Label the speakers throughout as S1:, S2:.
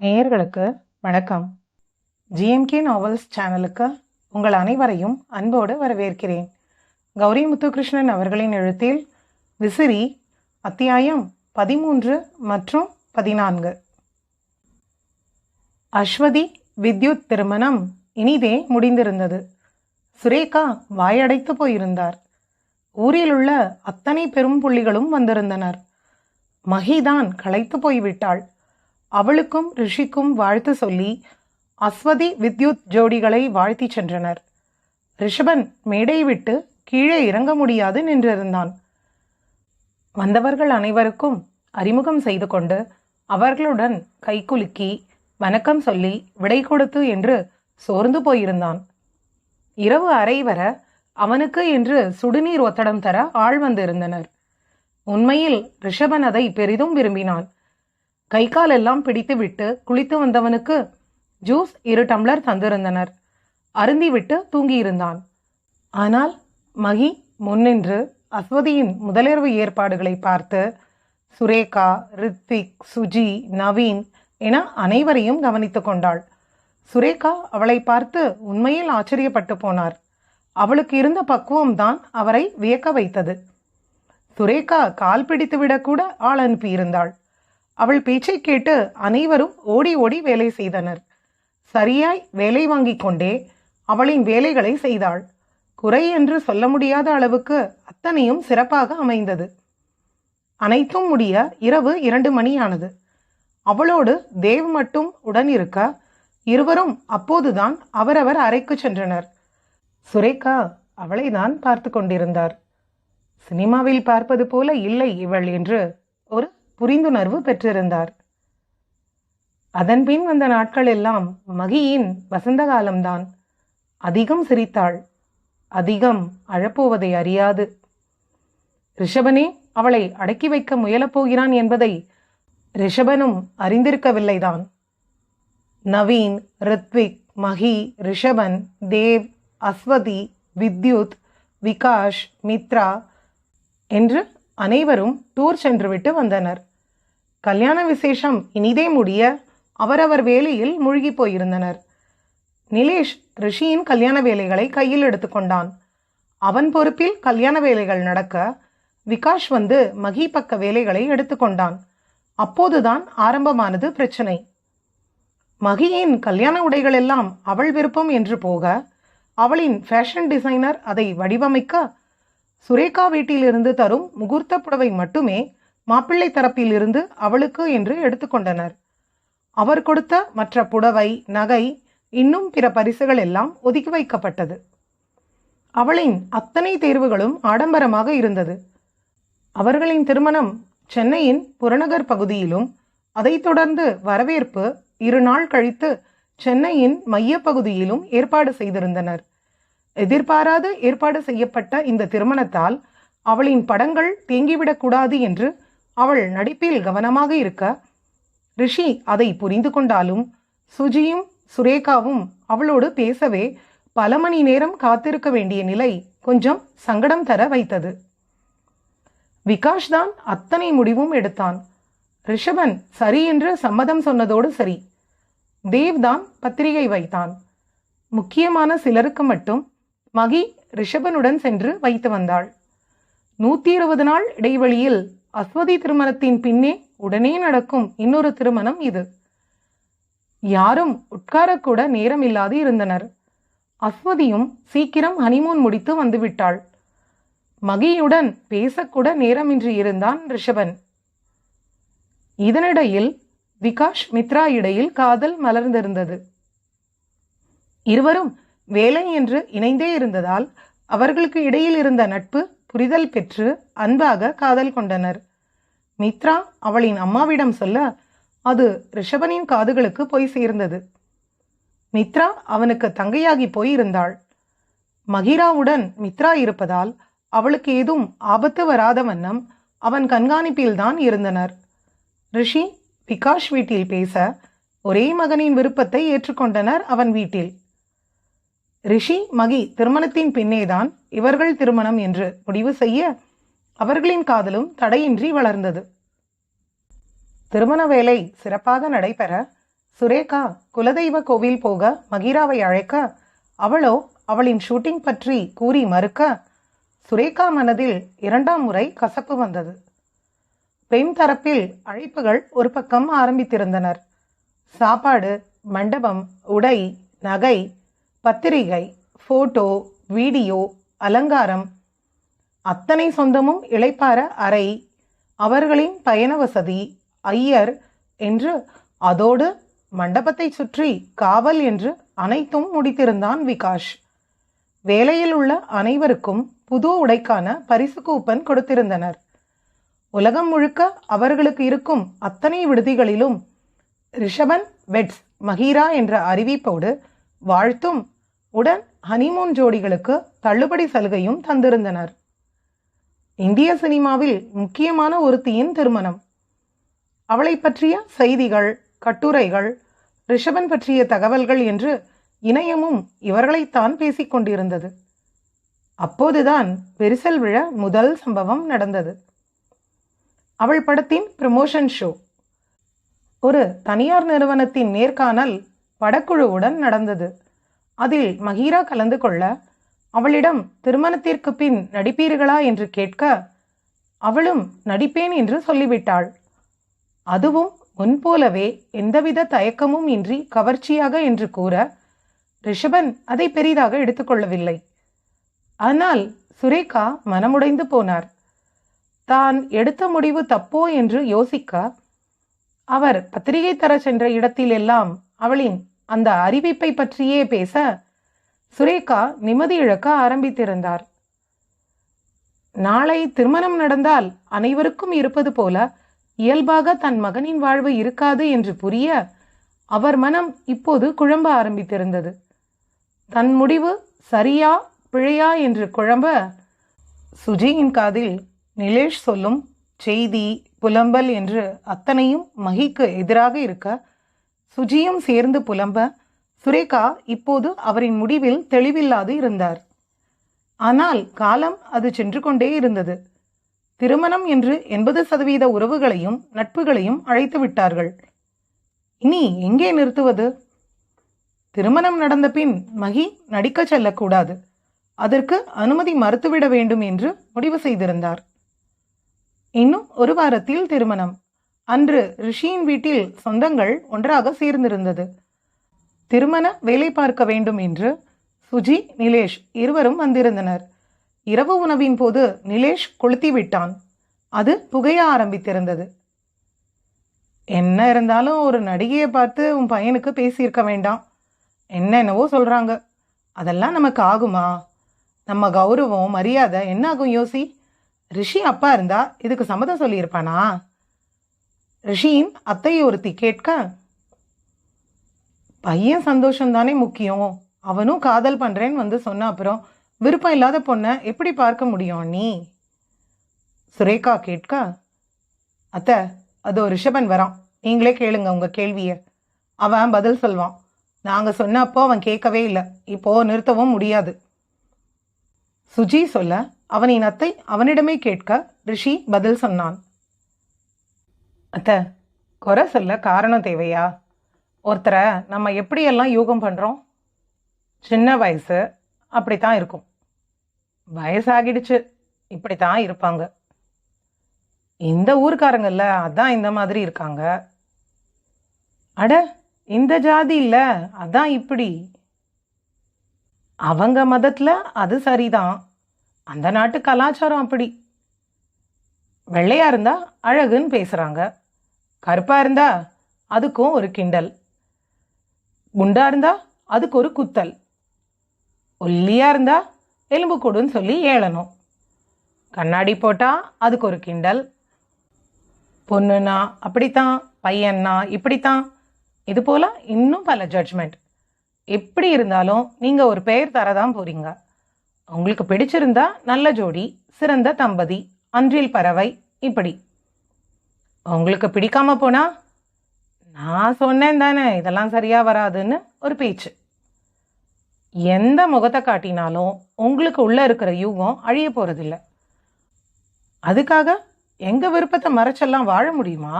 S1: நேயர்களுக்கு வணக்கம். GMK novels சேனலுக்கு உங்கள் அனைவரையும் அன்போடு வரவேற்கிறேன். கௌரி முத்துகிருஷ்ணன் அவர்களின் எழுத்தில் விசிறி அத்தியாயம் பதிமூன்று மற்றும் பதினான்கு. அஸ்வதி வித்யுத் திருமணம் இனிதே முடிந்திருந்தது. சுரேகா வாயடைத்து போயிருந்தார். ஊரில் உள்ள அத்தனை பெரும் புள்ளிகளும் வந்திருந்தனர். மகிதான் களைத்து போய்விட்டாள். அவளுக்கும் ரிஷிக்கும் வாழ்த்து சொல்லி அஸ்வதி வித்யுத் ஜோடிகளை வாழ்த்தி சென்றனர். ரிஷபன் மேடை விட்டு கீழே இறங்க முடியாது நின்றிருந்தான். வந்தவர்கள் அனைவருக்கும் அறிமுகம் செய்து கொண்டு அவர்களுடன் கைக்குலுக்கி வணக்கம் சொல்லி விடை கொடுத்து என்று சோர்ந்து போயிருந்தான். இரவு அறை வர அவனுக்கு என்று சுடுநீர் ஒத்தடம் தர ஆள் வந்திருந்தனர். உண்மையில் ரிஷபன் அதை பெரிதும் விரும்பினான். கை கால் எல்லாம் பிடித்துவிட்டு குளித்து வந்தவனுக்கு ஜூஸ் இரு டம்ளர் தந்திருந்தனர். அருந்திவிட்டு தூங்கியிருந்தான். ஆனால் மகி முன்னின்று அஸ்வதியின் முதலிரவு ஏற்பாடுகளை பார்த்து சுரேகா ரித்திக் சுஜி நவீன் என அனைவரையும் கவனித்து கொண்டாள். சுரேகா அவளை பார்த்து உண்மையில் ஆச்சரியப்பட்டு போனார். அவளுக்கு இருந்த பக்குவம்தான் அவரை வியக்க வைத்தது. சுரேகா கால் பிடித்து விடக்கூட ஆள் அனுப்பியிருந்தாள். அவள் பேச்சை கேட்டு அனைவரும் ஓடி ஓடி வேலை செய்தனர். சரியாய் வேலை வாங்கிக் கொண்டே அவளின் வேலைகளை செய்தாள். குறை என்று சொல்ல முடியாத அளவுக்கு அத்தனையும் சிறப்பாக அமைந்தது. அனைத்தும் முடிய இரவு இரண்டு மணியானது. அவளோடு தேவ் மட்டும் உடன் இருக்க இருவரும் அப்போதுதான் அவரவர் அறைக்கு சென்றனர். சுரேகா அவளை தான் பார்த்து கொண்டிருந்தார். சினிமாவில் பார்ப்பது போல இல்லை இவள் என்று புரிந்துணர்வு பெற்றிருந்தார். அதன்பின் வந்த நாட்கள் எல்லாம் மகியின் வசந்த காலம்தான் அதிகம் சிரித்தாள். அதிகம் அழப்போவதை அறியாது. ரிஷபனே அவளை அடக்கி வைக்க முயலப்போகிறான் என்பதை ரிஷபனும் அறிந்திருக்கவில்லைதான். நவீன் ரித்விக் மகி ரிஷபன் தேவ் அஸ்வதி வித்யுத் விகாஷ் மித்ரா என்று அனைவரும் டூர் சென்றுவிட்டு வந்தனர். கல்யாண விசேஷம் இனிதே முடிய அவரவர் வேலையில் மூழ்கி போயிருந்தனர். நிலேஷ் ரிஷியின் கல்யாண வேலைகளை கையில் எடுத்துக்கொண்டான் அவன் பொறுப்பில் கல்யாண வேலைகள் நடக்க விகாஷ் வந்து மகி பக்க வேலைகளை எடுத்துக்கொண்டான் அப்போதுதான் ஆரம்பமானது பிரச்சனை. மகியின் கல்யாண உடைகள் எல்லாம் அவள் விருப்பம் என்று போக அவளின் ஃபேஷன் டிசைனர் அதை வடிவமைக்க சுரேகா வீட்டிலிருந்து தரும் முகூர்த்த புடவை மட்டுமே மாப்பிள்ளை தரப்பிலிருந்து அவளுக்கு என்று எடுத்துக்கொண்டனர். அவர் கொடுத்த மற்ற புடவை நகை இன்னும் பிற பரிசுகள் எல்லாம் ஒதுக்கி வைக்கப்பட்டது. அவளின் அத்தனை தேர்வுகளும் ஆடம்பரமாக இருந்தது. அவர்களின் திருமணம் சென்னையின் புறநகர் பகுதியிலும் அதைத் தொடர்ந்து வரவேற்பு இரு நாள் கழித்து சென்னையின் மையப்பகுதியிலும் ஏற்பாடு செய்திருந்தனர். எதிர்பாராது ஏற்பாடு செய்யப்பட்ட இந்த திருமணத்தால் அவளின் படங்கள் தேங்கிவிடக்கூடாது என்று அவள் நடிப்பில் கவனமாக இருக்க ரிஷி அதை புரிந்து கொண்டாலும் சுஜியும் சுரேகாவும் அவளோடு பேசவே பல மணி நேரம் காத்திருக்க வேண்டிய நிலை கொஞ்சம் சங்கடம் தர வைத்தது. விகாஷ் தான் அத்தனை முடிவும் எடுத்தான். ரிஷபன் சரி என்று சம்மதம் சொன்னதோடு சரி. தேவ் தான் பத்திரிகை வைத்தான். முக்கியமான சிலருக்கு மட்டும் மகி ரிஷபனுடன் சென்று வைத்து வந்தாள். நூற்றி இருபது நாள் இடைவெளியில் அஸ்வதி திருமணத்தின் பின்னே உடனே நடக்கும் இன்னொரு திருமணம் இது. யாரும் உட்காரக்கூட நேரம் இல்லாது இருந்தனர். அஸ்வதியும் சீக்கிரம் ஹனிமூன் முடித்து வந்துவிட்டாள். மகியுடன் பேசக்கூட நேரமின்றி இருந்தான் ரிஷபன். இதனிடையில் விகாஷ் மித்ரா இடையில் காதல் மலர்ந்திருந்தது. இருவரும் வேலை என்று இணைந்தே இருந்ததால் அவர்களுக்கு இடையில் இருந்த நட்பு புரிதல் பெற்று அன்பாக காதல் கொண்டனர். மித்ரா அவளின் அம்மாவிடம் சொல்ல அது ரிஷபனின் காதுகளுக்கு போய் சேர்ந்தது. மித்ரா அவனுக்கு தங்கையாகி போய் இருந்தாள். மகிராவுடன் மித்ரா இருப்பதால் அவளுக்கு ஏதும் ஆபத்து வராத வண்ணம் அவன் கண்காணிப்பில்தான் இருந்தனர். ரிஷி விகாஷ் வீட்டில் பேச ஒரே மகனின் விருப்பத்தை ஏற்றுக்கொண்டனர் அவன் வீட்டில். ரிஷி மகி திருமணத்தின் பின்னேதான் இவர்கள் திருமணம் என்று முடிவு செய்ய அவர்களின் காதலும் தடையின்றி வளர்ந்தது. திருமண வேலை சிறப்பாக நடைபெற சுரேகா குலதெய்வ கோவில் போக மகிராவை அழைக்க அவளோ அவளின் ஷூட்டிங் பற்றி கூறி மறுக்க சுரேகா மனதில் இரண்டாம் முறை கசப்பு வந்தது. பெண் தரப்பில் அழைப்புகள் ஒரு பக்கம் ஆரம்பித்திருந்தனர். சாப்பாடு மண்டபம் உடை நகை பத்திரிகை ஃபோட்டோ வீடியோ அலங்காரம். அத்தனை சொந்தமும் இளைப்பாற அறை. அவர்களின் பயண வசதி. ஐயர் என்று அதோடு மண்டபத்தை சுற்றி காவல் என்று அனைத்தும் முடித்திருந்தான் விகாஷ். வேலையில் உள்ள அனைவருக்கும் புது உடைக்கான பரிசு கூப்பன் கொடுத்திருந்தனர். உலகம் முழுக்க அவர்களுக்கு இருக்கும் அத்தனை விடுதிகளிலும் ரிஷபன் வெட்ஸ் மஹீரா என்ற அறிவிப்போடு வாழ்த்தும் உடன் ஹனிமூன் ஜோடிகளுக்கு தள்ளுபடி சலுகையும் தந்திருந்தனர். இந்திய சினிமாவில் முக்கியமான ஒருத்தியின் திருமணம். அவளை பற்றிய செய்திகள் கட்டுரைகள் ரிஷபன் பற்றிய தகவல்கள் என்று இணையமும் இவர்களைத்தான் பேசிக் கொண்டிருந்தது. அப்போதுதான் பெரிசல் விழ முதல் சம்பவம் நடந்தது. அவள் படத்தின் ப்ரமோஷன் ஷோ ஒரு தனியார் நிறுவனத்தின் நேர்காணல் படக்குழுவுடன் நடந்தது. அதில் மஹீரா கலந்து கொள்ள அவளிடம் திருமணத்திற்கு பின் நடிப்பீர்களா? என்று கேட்க அவளும் நடிப்பேன் என்று சொல்லிவிட்டாள். அதுவும் முன்போலவே எந்தவித தயக்கமும் இன்றி கவர்ச்சியாக என்று கூற ரிஷபன் அதை பெரிதாக எடுத்துக்கொள்ளவில்லை. ஆனால் சுரேகா மனமுடைந்து போனார். தான் எடுத்த முடிவு தப்போ? என்று யோசிக்க அவர் பத்திரிகை தர சென்ற இடத்தில் எல்லாம் அவளின் அந்த அறிவிப்பை பற்றியே பேச சுரேகா நிம்மதி இழக்க ஆரம்பித்திருந்தார். நாளை திருமணம் நடந்தால் அனைவருக்கும் இருப்பது போல இயல்பாக தன் மகனின் வாழ்வு இருக்காது என்று புரிய அவர் மனம் இப்போது குழம்ப ஆரம்பித்திருந்தது. தன் முடிவு சரியா பிழையா என்று குழம்ப சுஜியின் காதில் நிலேஷ் சொல்லும் செய்தி புலம்பல் என்று அத்தனையும் மகிக்கு எதிராக இருக்க சுஜியும் சேர்ந்து புலம்ப சுரேகா இப்போது அவரின் முடிவில் தெளிவில்லாது இருந்தார். ஆனால் காலம் அது சென்று கொண்டே இருந்தது. திருமணம் என்று எண்பது சதவீத உறவுகளையும் நட்புகளையும் அழைத்து விட்டார்கள். இனி எங்கே நிறுத்துவது? திருமணம் நடந்த பின் மகி நடிக்கச் செல்லக்கூடாது. அதற்கு அனுமதி மறுத்துவிட வேண்டும் என்று முடிவு செய்திருந்தார். இன்னும் ஒரு வாரத்தில் திருமணம். அன்று ரிஷியின் வீட்டில் சொந்தங்கள் ஒன்றாக சேர்ந்திருந்தது. திருமண வேலை பார்க்க வேண்டும் என்று சுஜி நிலேஷ் இருவரும் வந்திருந்தனர். இரவு உணவின் போது நிலேஷ் கொளுத்தி விட்டான் அது புகைய ஆரம்பித்திருந்தது. என்ன இருந்தாலும் ஒரு நடிகையை பார்த்து உன் பையனுக்கு பேசியிருக்க வேண்டாம். என்னென்னவோ சொல்கிறாங்க அதெல்லாம் நமக்கு ஆகுமா? நம்ம கௌரவம் மரியாதை என்னாகும் யோசி? ரிஷி அப்பா இருந்தா இதுக்கு சம்மதம் சொல்லியிருப்பானா? ரிஷியின் அத்தை ஒருத்தி கேட்க பையன் சந்தோஷம் தானே முக்கியம். அவனும் காதல் பண்ணுறேன்னு வந்து சொன்ன அப்புறம் விருப்பம் இல்லாத பொண்ணை எப்படி பார்க்க முடியும் நீ? சுரேகா கேட்க அத்தை அதோ ரிஷபன் வரான். நீங்களே கேளுங்க உங்கள் கேள்வியை. அவன் பதில் சொல்வான் நாங்கள் சொன்ன அப்போ அவன் கேட்கவே இல்லை. இப்போ நிறுத்தவும் முடியாது. சுஜி சொல்ல அவனின் அத்தை அவனிடமே கேட்க ரிஷி பதில் சொன்னான். அத்தை குறை சொல்ல காரணம் தேவையா? ஒருத்தரை நம்ம எப்படியெல்லாம் யூகம் பண்ணுறோம் சின்ன வயசு அப்படித்தான் இருக்கும். வயசாகிடுச்சு இப்படி தான் இருப்பாங்க. இந்த ஊர்க்காரங்கல்ல அதான் இந்த மாதிரி இருக்காங்க. அட இந்த ஜாதி இல்லை அதான் இப்படி. அவங்க மதத்தில் அது சரிதான். அந்த நாட்டு கலாச்சாரம் அப்படி. வெள்ளையாக இருந்தால் அழகுன்னு பேசுகிறாங்க கருப்பாக இருந்தா அதுக்கும் ஒரு கிண்டல். குண்டா இருந்தா அதுக்கு ஒரு குத்தல். ஒல்லியாக இருந்தா எலும்பு கொடுன்னு சொல்லி ஏழணும் கண்ணாடி போட்டால் அதுக்கு ஒரு கிண்டல். பொண்ணுனா அப்படித்தான் பையன்னா இப்படித்தான். இது போல் இன்னும் பல ஜட்ஜ்மெண்ட் எப்படி இருந்தாலும் நீங்கள் ஒரு பெயர் தரதான் போகிறீங்க உங்களுக்கு பிடிச்சிருந்தா நல்ல ஜோடி சிறந்த தம்பதி அன்றில் பறவை இப்படி. உங்களுக்கு பிடிக்காம போனா நான் சொன்னேன் தானே இதெல்லாம் சரியா வராதுன்னு ஒரு பேச்சு. எந்த முகத்தை காட்டினாலும் உங்களுக்கு உள்ள இருக்கிற யூகம் அழிய போறதில்ல. அதுக்காக எங்க விருப்பத்தை மறைச்செல்லாம் வாழ முடியுமா?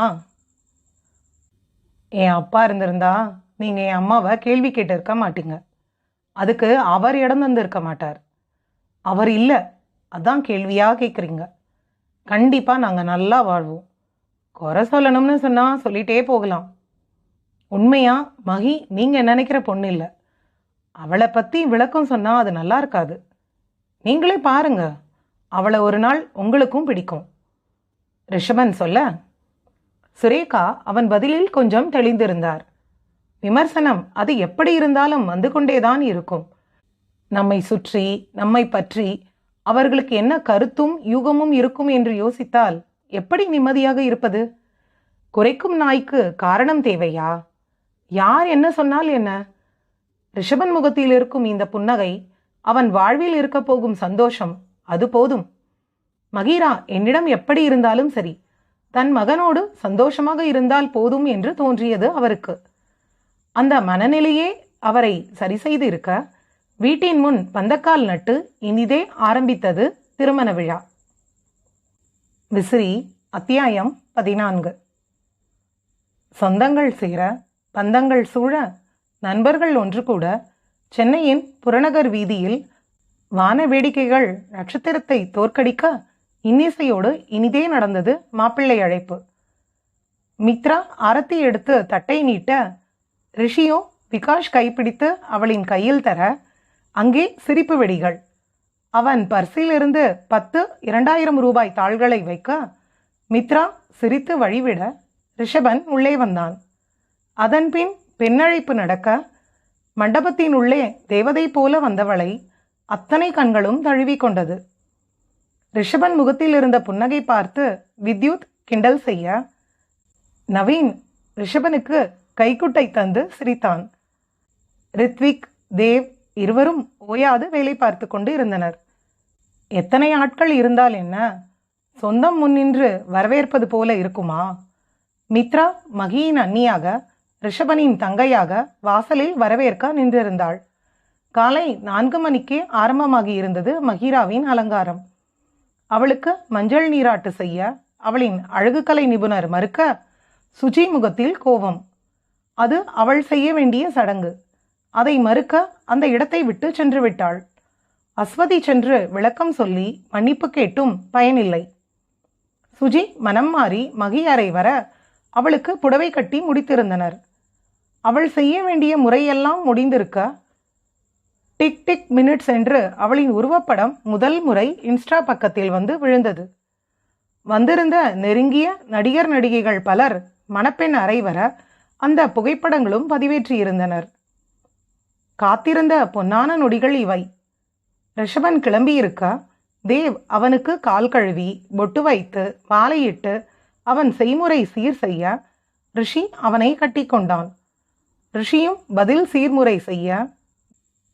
S1: என் அப்பா இருந்திருந்தா நீங்கள் என் அம்மாவை கேள்வி கேட்டு இருக்க மாட்டீங்க. அதுக்கு அவர் இடம் தந்து இருக்க மாட்டார். அவர் இல்லை அதான் கேள்வியாக கேட்குறீங்க கண்டிப்பாக நாங்கள் நல்லா வாழ்வோம். குறை சொல்லணும்னு சொன்னால் சொல்லிட்டே போகலாம். உண்மையாக மகி நீங்கள் நினைக்கிற பொண்ணு இல்லை. அவளை பற்றி விளக்கம் சொன்னால் அது நல்லா இருக்காது. நீங்களே பாருங்க. அவளை ஒரு நாள் உங்களுக்கும் பிடிக்கும். ரிஷபன் சொல்ல சுரேகா அவன் பதிலில் கொஞ்சம் தெளிந்திருந்தார். விமர்சனம் அது எப்படி இருந்தாலும் வந்து கொண்டேதான் இருக்கும். நம்மை சுற்றி நம்மை பற்றி அவர்களுக்கு என்ன கருத்தும் யூகமும் இருக்கும் என்று யோசித்தால் எப்படி நிம்மதியாக இருப்பது? குறைக்கும் நாய்க்கு காரணம் தேவையா? யார் என்ன சொன்னால் என்ன? ரிஷபன் முகத்தில் இருக்கும் இந்த புன்னகை அவன் வாழ்வில் இருக்கப் போகும் சந்தோஷம் அது போதும். மகீரா என்னிடம் எப்படி இருந்தாலும் சரி தன் மகனோடு சந்தோஷமாக இருந்தால் போதும் என்று தோன்றியது அவருக்கு. அந்த மனநிலையே அவரை சரி செய்து இருக்க வீட்டின் முன் பந்தக்கால் நட்டு இனிதே ஆரம்பித்தது திருமண விழா. விசிறி அத்தியாயம் பதினான்கு. சொந்தங்கள் சேர பந்தங்கள் சூழ நண்பர்கள் ஒன்று கூட சென்னையின் புறநகர் வீதியில் வான வேடிக்கைகள் நட்சத்திரத்தை தோற்கடிக்க இன்னிசையோடு இனிதே நடந்தது மாப்பிள்ளை அழைப்பு. மித்ரா அரத்தி எடுத்து தட்டை நீட்ட ரிஷியோ விகாஷ் கைப்பிடித்து அவளின் கையில் தர அங்கே சிரிப்பு வெடிகள். அவன் பர்சிலிருந்து பத்து இரண்டாயிரம் ரூபாய் தாள்களை வைக்க மித்ரா சிரித்து வழிவிட ரிஷபன் உள்ளே வந்தான். அதன்பின் பெண்ணழைப்பு நடக்க மண்டபத்தின் உள்ளே தேவதை போல வந்தவளை அத்தனை கண்களும் தழுவி கொண்டது. ரிஷபன் முகத்தில் இருந்த புன்னகை பார்த்து வித்யுத் கிண்டல் செய்ய நவீன் ரிஷபனுக்கு கைக்குட்டை தந்து சிரித்தான். ரித்விக் தேவ் இருவரும் ஓயாது வேலை பார்த்து கொண்டு இருந்தனர். எத்தனை ஆட்கள் இருந்தால் என்ன? சொந்தம் முன்னின்று வரவேற்பது போல இருக்குமா? மித்ரா மகியின் அண்ணியாக ரிஷபனின் தங்கையாக வாசலில் வரவேற்க நின்றிருந்தாள். காலை நான்கு மணிக்கே ஆரம்பமாகி இருந்தது மகிராவின் அலங்காரம். அவளுக்கு மஞ்சள் நீராட்டு செய்ய அவளின் அழகுக்கலை நிபுணர் மறுக்க சுஜி முகத்தில் கோபம். அது அவள் செய்ய வேண்டிய சடங்கு. அதை மறுக்க அந்த இடத்தை விட்டு சென்று விட்டாள். அஸ்வதி சென்று விளக்கம் சொல்லி மன்னிப்பு கேட்டும் பயனில்லை. சுஜி மனம் மாறி மகி அறை வர அவளுக்கு புடவை கட்டி முடித்திருந்தனர். அவள் செய்ய வேண்டிய முறையெல்லாம் முடிந்திருக்க டிக் டிக் மினிட்ஸ் என்று அவளின் உருவப்படம் முதல் முறை இன்ஸ்டா பக்கத்தில் வந்து விழுந்தது. வந்திருந்த நெருங்கிய நடிகர் நடிகைகள் பலர் மணப்பெண் அறை வர அந்த புகைப்படங்களும் பதிவேற்றியிருந்தனர். காத்திருந்த பொன்னான நொடிகள் இவை. ரிஷபன் கிளம்பியிருக்க தேவ் அவனுக்கு கால் கழுவி பொட்டு வைத்து மாலையிட்டு அவன் செய்முறை சீர் செய்ய ரிஷி அவனை கட்டி கொண்டான். ரிஷியும் பதில் சீர்முறை செய்ய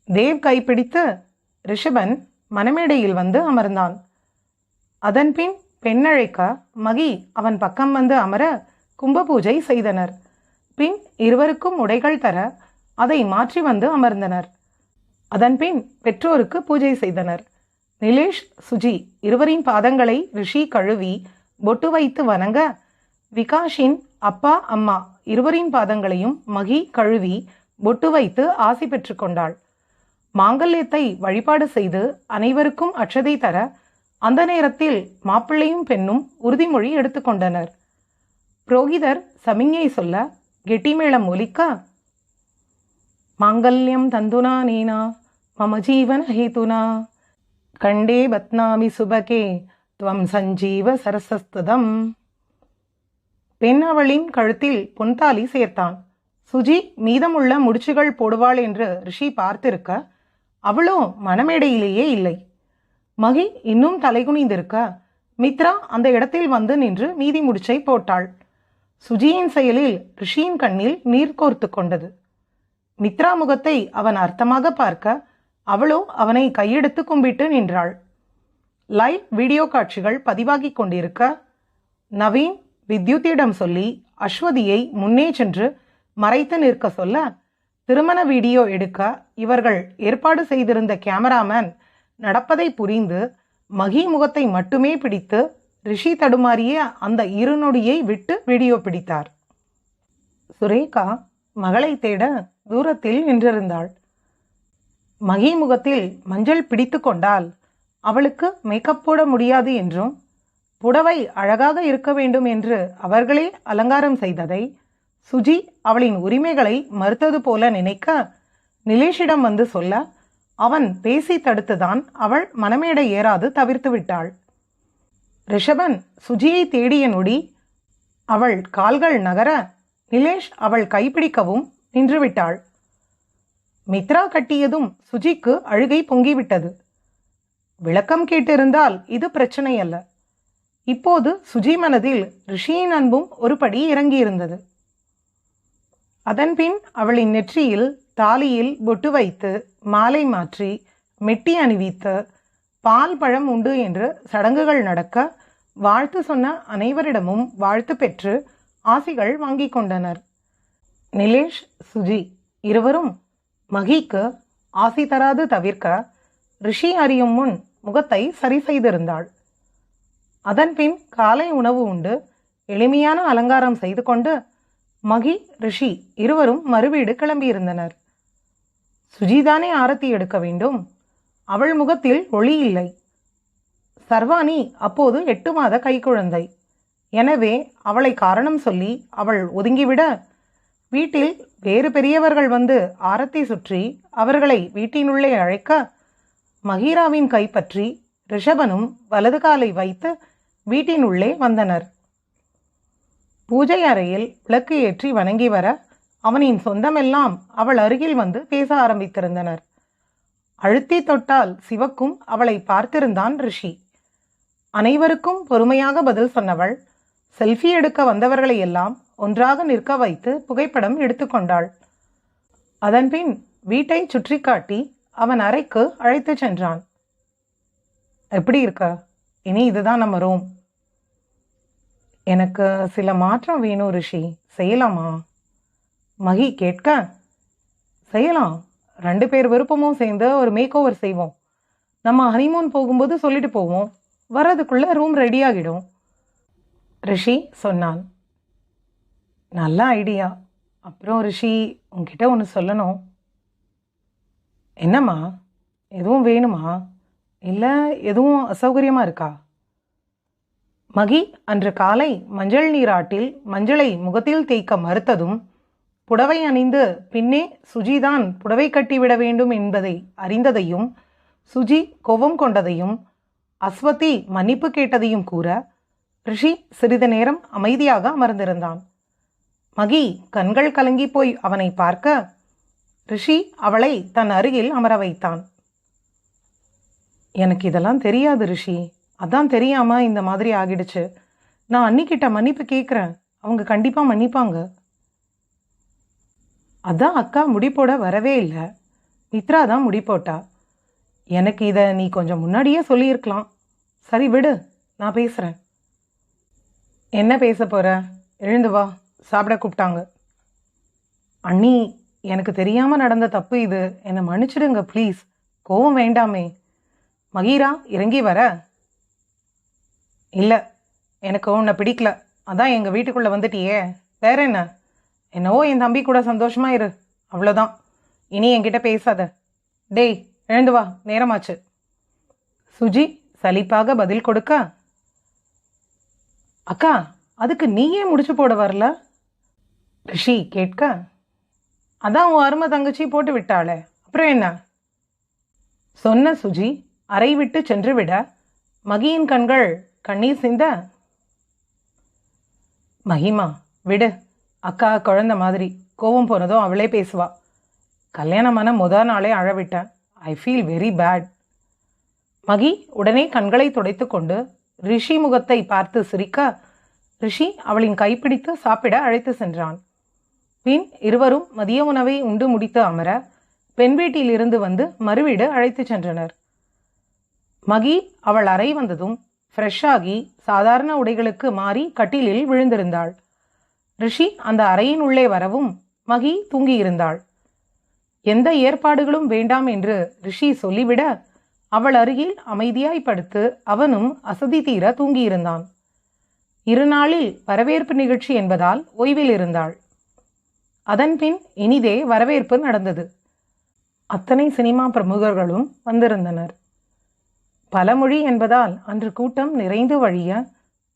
S1: தேவ் கைப்பிடித்து ரிஷபன் மணமேடையில் வந்து அமர்ந்தான். அதன்பின் பெண்ணழைக்க மகி அவன் பக்கம் வந்து அமர கும்ப பூஜை செய்தனர். பின் இருவருக்கும் உடைகள் தர அதை மாற்றி வந்து அமர்ந்தனர். அதன்பின் பெற்றோருக்கு பூஜை செய்தனர். நிலேஷ் சுஜி இருவரின் பாதங்களை ரிஷி கழுவி பொட்டு வைத்து வணங்க விகாஷின் அப்பா அம்மா இருவரின் பாதங்களையும் மகி கழுவி பொட்டு வைத்து ஆசி பெற்றுக்கொண்டாள் மாங்கல்யத்தை வழிபாடு செய்து அனைவருக்கும் அச்சதை தர அந்த நேரத்தில் மாப்பிள்ளையும் பெண்ணும் உறுதிமொழி எடுத்துக்கொண்டனர் புரோகிதர் சமிஞ்ஞை சொல்ல கெட்டிமேளம் ஒலிக்க மாங்கல்யம் தந்துனா நீனா மம ஜீவன ஹேதுனா கண்டே பத்னாமி சுபகே துவம் சஞ்சீவ சரசஸ்ததம் பெண் அவளின் கழுத்தில் பொன்தாலி சேர்த்தான். சுஜி மீதமுள்ள முடிச்சுகள் போடுவாள் என்று ரிஷி பார்த்திருக்க அவளோ மனமேடையிலேயே இல்லை. மகி இன்னும் தலைகுனிந்திருக்க மித்ரா அந்த இடத்தில் வந்து நின்று மீதி முடிச்சை போட்டாள். சுஜியின் செயலில் ரிஷியின் கண்ணில் நீர் கோர்த்து கொண்டது. மித்ரா முகத்தை அவன் அர்த்தமாக பார்க்க அவளோ அவனை கையெடுத்து கும்பிட்டு நின்றாள். லைவ் வீடியோ காட்சிகள் பதிவாகிக் கொண்டிருக்க நவீன் வித்யுத்திடம் சொல்லி அஸ்வதியை முன்னே சென்று மறைத்து நிற்க சொல்ல திருமண வீடியோ எடுக்க இவர்கள் ஏற்பாடு செய்திருந்த கேமராமேன் நடப்பதை புரிந்து மகி முகத்தை மட்டுமே பிடித்து ரிஷி தடுமாறிய அந்த இரு நொடியை விட்டு வீடியோ பிடித்தார். சுரேகா மகளை தேட தூரத்தில் நின்றிருந்தாள். மகி முகத்தில் மஞ்சள் பிடித்து கொண்டால் அவளுக்கு மேக்கப் போட முடியாது என்றும் புடவை அழகாக இருக்க வேண்டும் என்று அவர்களே அலங்காரம் செய்ததை சுஜி அவளின் உரிமைகளை மறுத்தது போல நினைக்க நிலேஷிடம் வந்து சொல்ல அவன் பேசி தடுத்துதான் அவள் மனமேடை ஏறாது தவிர்த்து விட்டாள். ரிஷபன் சுஜியை தேடிய நொடி அவள் கால்கள் நகர நிலேஷ் அவள் கைப்பிடிக்கவும் நின்றுவிட்டாள். மித்ரா கட்டியதும் சுஜிக்கு அழுகை பொங்கிவிட்டது. விளக்கம் கேட்டிருந்தால் இது பிரச்சனை அல்ல இப்போது சுஜி மனதில் ரிஷியின் அன்பும் ஒரு படி இறங்கியிருந்தது. அதன்பின் அவளின் நெற்றியில் தாலியில் பொட்டு வைத்து மாலை மாற்றி மெட்டி அணிவித்து பால் பழம் உண்டு என்று சடங்குகள் நடக்க வாழ்த்து சொன்ன அனைவரிடமும் வாழ்த்து பெற்று ஆசிகள் வாங்கிக் கொண்டனர். நிலேஷ் சுஜி இருவரும் மகிக்கு ஆசை தராது தவிர்க்க ரிஷி அறியும் முன் முகத்தை சரி செய்திருந்தாள். அதன்பின் காலை உணவு உண்டு எளிமையான அலங்காரம் செய்து கொண்டு மகி ரிஷி இருவரும் மறுவீடு கிளம்பியிருந்தனர். சுஜிதானே ஆரத்தி எடுக்க வேண்டும். அவள் முகத்தில் ஒளி இல்லை. சர்வானி அப்போது எட்டு மாத கைக்குழந்தை. எனவே அவளை காரணம் சொல்லி அவள் ஒதுங்கிவிட வீட்டில் வேறு பெரியவர்கள் வந்து ஆரத்தி சுற்றி அவர்களை வீட்டினுள்ளே அழைக்க மகீராவின் கைப்பற்றி ரிஷபனும் வலது காலை வைத்து வீட்டினுள்ளே வந்தனர். பூஜை அறையில் விளக்கு ஏற்றி வணங்கி வர அவனின் சொந்தமெல்லாம் அவள் அருகில் வந்து பேச ஆரம்பித்திருந்தனர். அழுத்தி தொட்டால் சிவக்கும் அவளை பார்த்திருந்தான் ரிஷி. அனைவருக்கும் பொறுமையாக பதில் சொன்னவள் செல்ஃபி எடுக்க வந்தவர்களை எல்லாம் ஒன்றாக நிற்க வைத்து புகைப்படம் எடுத்துக்கொண்டாள். அதன்பின் வீட்டை சுற்றி காட்டி அவன் அறைக்கு அழைத்துச் சென்றான். எப்படி இருக்க? இனி இதுதான் நம்ம ரூம் எனக்கு சில மாற்றம் வேணும் ரிஷி. செய்யலாமா? மகி கேட்க. செய்யலாம். ரெண்டு பேர் விருப்பமும் சேர்ந்து ஒரு மேக் ஓவர் செய்வோம். நம்ம ஹனிமூன் போகும்போது சொல்லிட்டு போவோம். வர்றதுக்குள்ள ரூம் ரெடி ஆகிடும். ரிஷி சொன்னான். நல்ல ஐடியா அப்புறம் ரிஷி உங்ககிட்ட ஒன்று சொல்லணும். என்னம்மா? எதுவும் வேணுமா? இல்லை எதுவும் அசௌகரியமாக இருக்கா? மகி அன்று காலை மஞ்சள் நீராட்டில் மஞ்சளை முகத்தில் தேய்க்க மறுத்ததும் புடவை அணிந்து பின்னே சுஜிதான் புடவை கட்டிவிட வேண்டும் என்பதை அறிந்ததையும் சுஜி கோபம் கொண்டதையும் அஸ்வதி மன்னிப்பு கேட்டதையும் கூற ரிஷி சிறிது நேரம் அமைதியாக அமர்ந்திருந்தான். மகி கண்கள் கலங்கி போய் அவனை பார்க்க ரிஷி அவளை தன் அருகில் அமர வைத்தான். எனக்கு இதெல்லாம் தெரியாது ரிஷி. அதான் தெரியாம இந்த மாதிரி ஆகிடுச்சு. நான் அன்னிக்கிட்ட மன்னிப்பு கேட்குறேன் அவங்க கண்டிப்பாக மன்னிப்பாங்க. அதான் அக்கா முடிப்போட வரவே இல்லை. மித்ரா தான் முடிப்போட்டா எனக்கு இதை நீ கொஞ்சம் முன்னாடியே சொல்லியிருக்கலாம். சரி விடு. நான் பேசுகிறேன் என்ன பேச போகிற எழுந்து வா. சாப்பிட கூப்பிட்டாங்க. அண்ணி எனக்கு தெரியாமல் நடந்த தப்பு இது. என்னை மன்னிச்சிடுங்க ப்ளீஸ் கோவம் வேண்டாமே. மகீரா இறங்கி வர. இல்லை எனக்கு உன்னை பிடிக்கல. அதான் எங்கள் வீட்டுக்குள்ளே வந்துட்டியே. வேற என்ன? என்னவோ என் தம்பி கூட சந்தோஷமாக இரு. அவ்வளோதான் இனி என்கிட்ட பேசாத. டேய் எழுந்து வா. நேரமாச்சு. சுஜி சலிப்பாக பதில் கொடுக்க. அக்கா அதுக்கு நீயே முடிச்சு போட வரல? ரிஷி கேட்க. அதான் உன் அருமை தங்கச்சி போட்டு விட்டாளே. அப்புறம் என்ன? சொன்ன சுஜி அறை விட்டு சென்று விட மகியின் கண்கள் கண்ணீர் சிந்த மகிமா விடு. அக்கா குழந்த மாதிரி. கோவம் போனதும் அவளே பேசுவா. கல்யாணமான முத நாளே அழவிட்டேன் I feel very bad Mahi உடனே கண்களை துடைத்து கொண்டு ரிஷி முகத்தை பார்த்து சிரிக்க ரிஷி அவளின் கைப்பிடித்து சாப்பிட அழைத்து சென்றான். பின் இருவரும் மதிய உணவை உண்டு முடித்து அமர பெண் வீட்டிலிருந்து வந்து மறுவீடு அழைத்துச் சென்றனர். மகி அவள் அறை வந்ததும் ஃப்ரெஷ்ஷாகி சாதாரண உடைகளுக்கு மாறி கட்டிலில் விழுந்திருந்தாள். ரிஷி அந்த அறையின் உள்ளே வரவும் மகி தூங்கியிருந்தாள். எந்த ஏற்பாடுகளும் வேண்டாம் என்று ரிஷி சொல்லிவிட அவள் அருகில் அமைதியாய் படுத்து அவனும் அசதி தீர தூங்கியிருந்தான். இருநாளில் வரவேற்பு நிகழ்ச்சி என்பதால் ஓய்வில் இருந்தாள் அதன்பின் இனிதே வரவேற்பு நடந்தது. அத்தனை சினிமா பிரமுகர்களும் வந்திருந்தனர். பலமொழி என்பதால் அன்று கூட்டம் நிறைந்து வழிய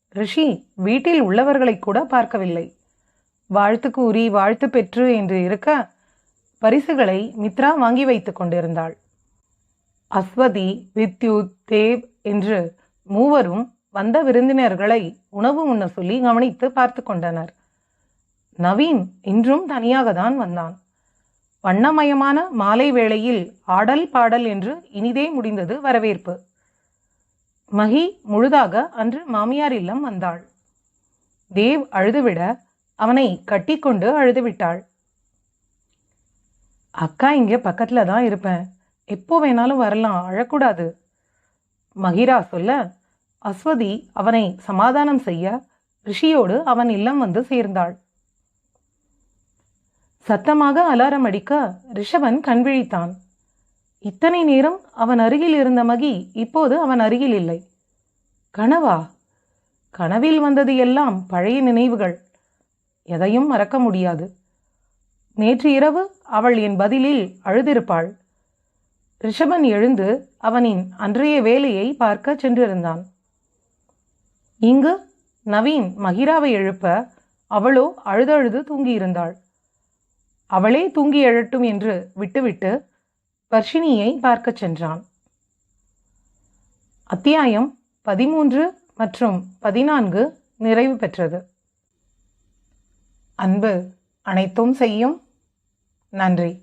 S1: ரிஷி வீட்டில் உள்ளவர்களை கூட பார்க்கவில்லை. வாழ்த்து கூறி வாழ்த்து பெற்று என்று இருக்க பரிசுகளை மித்ரா வாங்கி வைத்துக் கொண்டிருந்தாள். அஸ்வதி வித்யுத் தேவ் என்று மூவரும் வந்த விருந்தினர்களை உணவு உண்ண சொல்லி கவனித்து பார்த்து கொண்டனர். நவீன் இன்றும் தனியாக தான் வந்தான். வண்ணமயமான மாலை வேளையில் ஆடல் பாடல் என்று இனிதே முடிந்தது வரவேற்பு. மகி முழுதாக அன்று மாமியார் இல்லம் வந்தாள். தேவ் அழுதுவிட அவனை கட்டிக்கொண்டு அழுதுவிட்டாள். அக்கா இங்கே பக்கத்துல தான் இருப்பேன். எப்போ வேணாலும் வரலாம். அழக்கூடாது. மகிரா சொல்ல அஸ்வதி அவனை சமாதானம் செய்ய ரிஷியோடு அவன் இல்லம் வந்து சேர்ந்தாள். சத்தமாக அலாரம் அடிக்க ரிஷபன் கண்விழித்தான் இத்தனை நேரம் அவன் அருகில் இருந்த மகி இப்போது அவன் அருகில் இல்லை. கனவா? கனவில் வந்தது எல்லாம் பழைய நினைவுகள். எதையும் மறக்க முடியாது. நேற்று இரவு அவள் என் பதிலில் அழுதிருப்பாள். ரிஷபன் எழுந்து அவனின் அன்றைய வேலையை பார்க்க சென்றிருந்தான். இங்கு நவீன் மகிராவை எழுப்ப அவளோ அழுதழுது தூங்கியிருந்தாள். அவளே தூங்கி எழட்டும் என்று விட்டுவிட்டு வர்ஷினியை பார்க்கச் சென்றான். அத்தியாயம் பதிமூன்று மற்றும் பதினான்கு நிறைவு பெற்றது. அன்பு அனைத்தும் செய்யும். நன்றி.